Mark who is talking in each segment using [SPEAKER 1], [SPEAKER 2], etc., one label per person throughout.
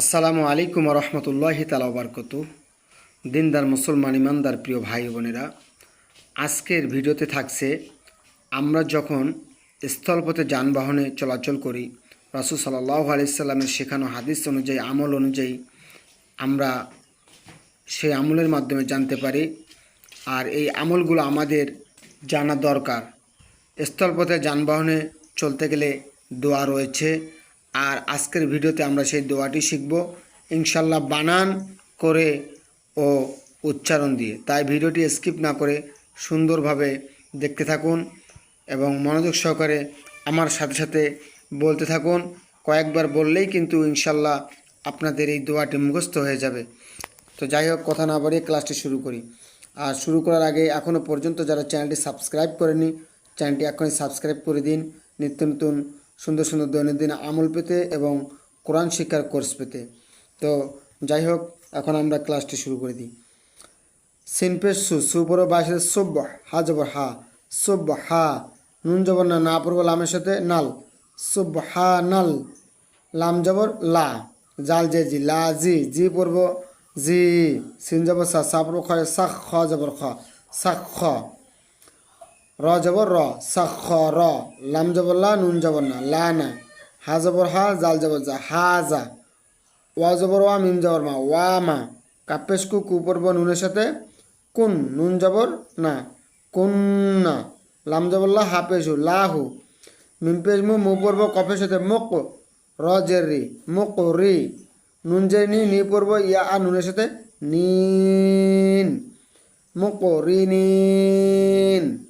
[SPEAKER 1] আসসালামু আলাইকুম রহমতুল্লাহি তালা বারকত। দিনদার মুসলমান, ইমানদার প্রিয় ভাই বোনেরা, আজকের ভিডিওতে থাকছে, আমরা যখন স্থলপথে যানবাহনে চলাচল করি, রাসুল সাল্লাহ আলাইসাল্লামের শেখানো হাদিস অনুযায়ী, আমল অনুযায়ী, আমরা সেই আমলের মাধ্যমে জানতে পারি, আর এই আমলগুলো আমাদের জানা দরকার। স্থলপথে যানবাহনে চলতে গেলে দোয়া রয়েছে আর আজকের ভিডিওতে আমরা সেই দোয়াটি শিখব। ইনশাল্লাহ বানান করে ও উচ্চারণ দিয়ে। তাই ভিডিওটি স্কিপ না করে সুন্দরভাবে দেখতে থাকুন এবং মনোযোগ সহকারে আমার সাথে সাথে বলতে থাকুন। কয়েকবার বললেই কিন্তু ইনশাল্লাহ আপনাদের এই দোয়াটি মুখস্থ হয়ে যাবে। তো যাই হোক, কথা না বাড়িয়ে ক্লাসটি শুরু করি। আর শুরু করার আগে এখনও পর্যন্ত যারা চ্যানেলটি সাবস্ক্রাইব করেনি চ্যানেলটি এখনই সাবস্ক্রাইব করে দিন। নিত্য নতুন সুন্দর সুন্দর দৈনন্দিন আমল পেতে এবং কোরআন শিক্ষার কোর্স পেতে। তো যাই হোক, এখন আমরা ক্লাসটি শুরু করে দিই। সিনপেশ সু সুপর বাসে সব্য হা জবর হা সব্য হা, নুন জবর না না পড়ব লামের সাথে নাল সব্য হা নাল, লাম জবর লা, জাল জে জি, লা জি জি পড়ব জি, সিন জবর সা সা পড়ব খ সাখ খ জবর খ সাখ খ। র জবর র, সাখ র। লাম জবর লা, নুন জবর না, লা না। হা জবর হা, জাল জবর যা হা যা ওয়া জবর ওয়া, মিম জবর মা, ওয়া মা। কাপেশ কু কু পড়ব নুনের সাথে। কুন, নুন জবর না, কুন না। লাম জবর লা হাফেজু লাহু মিম পেশ মু মু পড়ব কফের সাথে, মুক। র জের রি, মুক রি। নুন জের নি নি পড়ব ইয়া আর নুনের সাথে, নিন। মুক রি, নিন।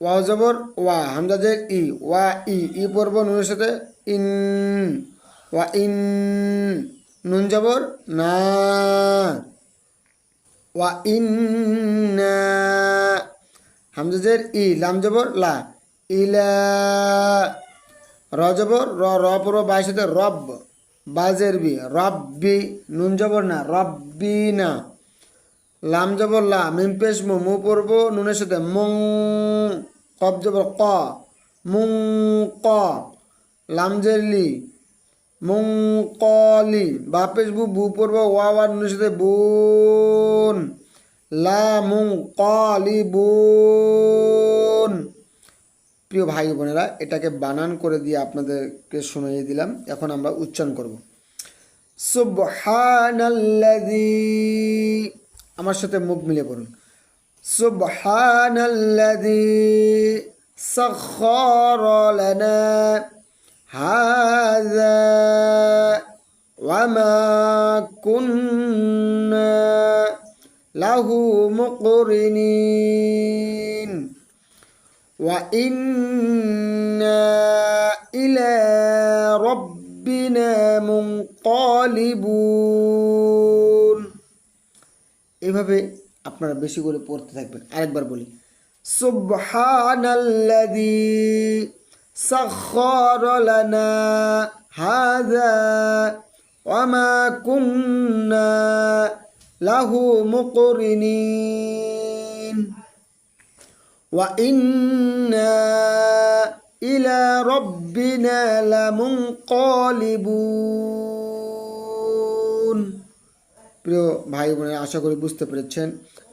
[SPEAKER 1] ওয়া জবর, ওয়া, হামজা জের ই, ওয়া, ই ই পড়ব নুনের সাথে ইন, ওয়া, ইন, নুন জবর, না, ওয়া, ইন হামজা জের ই, লাম জবর, লা, ইলা, র জবর, র র পড়ব বাইর সাথে রব, বাজের বি, রব্বি, নুন জবর না, রব্বি না। লাম জবর লা, মিম পেশ মু মু পড়ব, নুনের সাথে মুং কব জবর ক, মুং, ক। লাম জের লি, মুং কলি বা পেশ বু বু পড়ব, ওয়া ওয়া, নুনের সাথে বুন। লা, মুং কলি বুন। প্রিয় ভাই বোনেরা, এটাকে বানান করে দিয়ে আপনাদেরকে শুনিয়ে দিলাম। এখন আমরা উচ্চারণ করব। সুবহানাল্লাযী আমার সাথে মুখ মিলে পড়ুন সুবহানাল্লাযী সাখখারা লানা হাযা ওয়ামা কুন্না লাহু মুকরিনিন وإنا إلى ربنا منقلبون এভাবে আপনারা বেশি করে পড়তে থাকবেন। আরেকবার বলি। সুবহানাল্লাযী সাখখারা লানা হাযা ওয়া মা কুন্না লাহু মুকরিনিন। ওয়া ইন্না ইলা রাব্বিনা লামুনকালিবুন। প্রিয় ভাই বোনেরা, আশা করি বুঝতে পেরেছেন।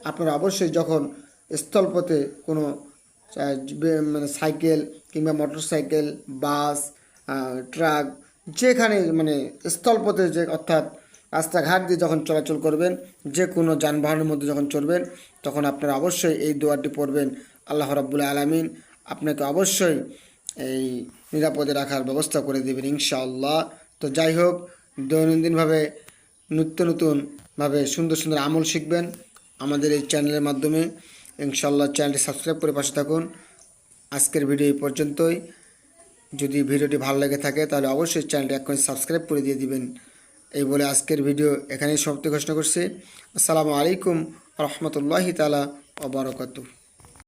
[SPEAKER 1] আপনারা অবশ্যই যখন স্থলপথে কোনো মানে সাইকেল কিংবা মোটর সাইকেল বাস ট্রাক, যেখানে মানে স্থলপথে যে, অর্থাৎ রাস্তাঘাট দিয়ে যখন চলাচল করবেন যে কোনো যানবাহনের মধ্যে যখন চলবেন তখন আপনারা অবশ্যই এই দোয়াটি পড়বেন, আল্লাহ রাব্বুল আলামিন আপনাকে অবশ্যই এই নিরাপদে রাখার ব্যবস্থা করে দেবেন ইনশাআল্লাহ। তো যাই হোক, দৈনন্দিনভাবে নিত্য নতুনভাবে সুন্দর সুন্দর আমল শিখবেন আমাদের এই চ্যানেলের মাধ্যমে। ইনশাল্লাহ চ্যানেলটি সাবস্ক্রাইব করে পাশে থাকুন। আজকের ভিডিও এই পর্যন্তই। যদি ভিডিওটি ভালো লেগে থাকে তাহলে অবশ্যই চ্যানেলটি এখন সাবস্ক্রাইব করে দিয়ে দিবেন। এই বলে আজকের ভিডিও এখানেই সমাপ্তি ঘোষণা করছি। আসসালামু আলাইকুম রহমতুল্লাহি তালা ওবরাকাতুহ